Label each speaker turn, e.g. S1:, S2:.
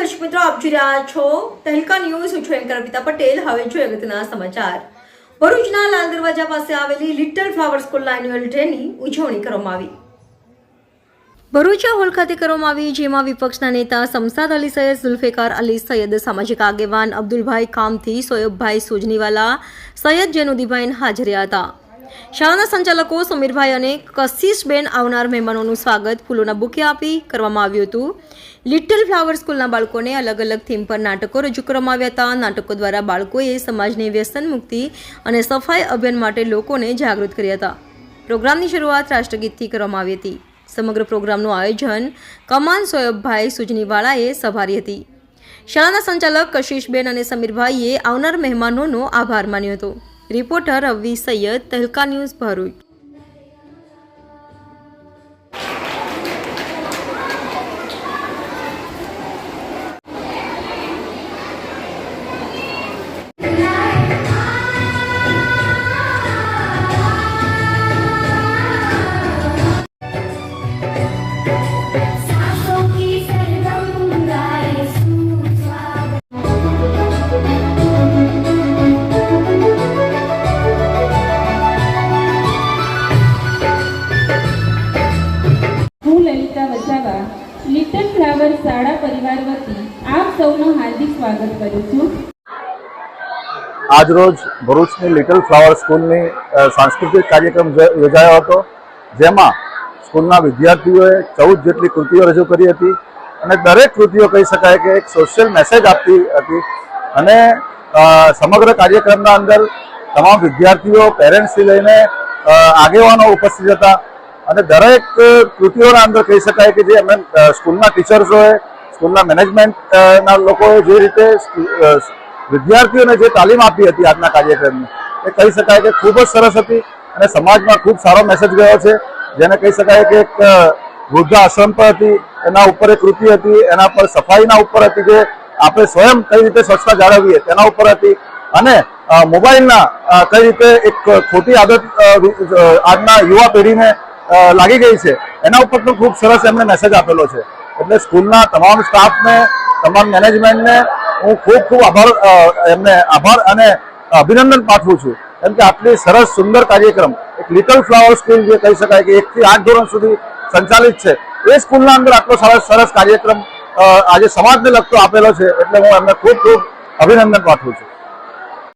S1: મિત્રો, આપ જોઈ રહ્યા છો તહેલકા ન્યૂઝ. હું છું એન્કર અર્પિતા પટેલ. હવે જોઈએ અગત્યના સમાચાર. ભરૂચના લાલ દરવાજા પાસે આવેલી લિટલ ફ્લાવર સ્કૂલના એન્યુઅલ ડેની ઉજવણી કરવામાં આવી. ભરૂચા હોલ ખાતે કરવામાં આવી, જેમાં વિપક્ષના નેતા સમસાદ અલી સૈયદ, ઝુલ્ફેકાર અલી સૈયદ, સામાજિક આગેવાન અબ્દુલભાઈ કામથી, સોયબભાઈ સુજનીવાલા સૈયદ જેનુદીભાઈ હાજર હતા. શાળાના સંચાલકો સમીરભાઈ અને કશિશબેન આવનાર મહેમાનોનું સ્વાગત ફૂલોના બુકે આપી કરવામાં આવ્યું હતું. લિટલ ફ્લાવર સ્કૂલના બાળકોને અલગ અલગ થીમ પર નાટકો રજૂ કરવામાં આવ્યા હતા. નાટકો દ્વારા બાળકોએ સમાજની વ્યસન મુક્તિ અને સફાઈ અભિયાન માટે લોકોને જાગૃત કર્યા હતા. પ્રોગ્રામની શરૂઆત રાષ્ટ્રગીતથી કરવામાં આવી હતી. સમગ્ર પ્રોગ્રામનું આયોજન કમાન સોયબભાઈ સુજનીવાળાએ સંભાળી હતી. શાળાના સંચાલક કશિશબેન અને સમીરભાઈએ આવનાર મહેમાનોનો આભાર માન્યો હતો. Reporter Ravi Sayyed Tehelka news Bharuch.
S2: Lalita Vasava little flower શાળા પરિવાર વતી આપ સૌનું હાર્દિક સ્વાગત કરું છું.
S3: આજરોજ ભરૂચની લિટલ ફ્લાવર સ્કૂલની સાંસ્કૃતિક કાર્યક્રમ યોજાયો હતો, જેમાં સ્કૂલના વિદ્યાર્થીઓએ ચૌદ જેટલી કૃતિઓ રજૂ કરી હતી અને દરેક કૃતિઓ કહી શકાય કે એક સોશિયલ મેસેજ આપતી હતી અને સમગ્ર કાર્યક્રમના અંદર તમામ વિદ્યાર્થીઓ પેરેન્ટ્સથી લઈને આગેવાનો ઉપસ્થિત હતા. અને દરેક કૃતિઓના અંદર કહી શકાય કે જે અમે સ્કૂલના ટીચર્સોએ સ્કૂલના મેનેજમેન્ટના લોકોએ જે રીતે વિદ્યાર્થીઓને જે તાલીમ આપી હતી આજના કાર્યક્રમની એ કહી શકાય કે ખૂબ જ સરસ હતી અને સમાજમાં ખૂબ સારો મેસેજ ગયો છે. જેને કહી શકાય કે એક અ, વૃદ્ધા આશ્રમ પર હતી એના ઉપર એક કૃતિ હતી એના પર સફાઈના ઉપર હતી કે આપણે સ્વયં કઈ રીતે સ્વચ્છતા જાળવીએ તેના ઉપર હતી. અને મોબાઈલના કઈ રીતે એક ખોટી આદત આજના યુવા પેઢીને લાગી ગઈ છે. એના ઉપર પણ ખૂબ સરસ એમણે મેસેજ આપેલો છે. એટલે સ્કૂલના તમામ સ્ટાફને તમામ મેનેજમેન્ટને હું ખૂબ ખૂબ આભાર એમને આભાર અને અભિનંદન પાઠવું છું. કેમ કે આટલી સરસ સુંદર કાર્યક્રમ, એક લિટલ ફ્લાવર સ્કૂલ જે કહી શકાય કે એકથી આઠ ધોરણ સુધી સંચાલિત છે, એ સ્કૂલના અંદર આટલો સરસ સરસ કાર્યક્રમ આજે સમાજને લગતો આપેલો છે. એટલે હું એમને ખૂબ ખૂબ અભિનંદન પાઠવું છું.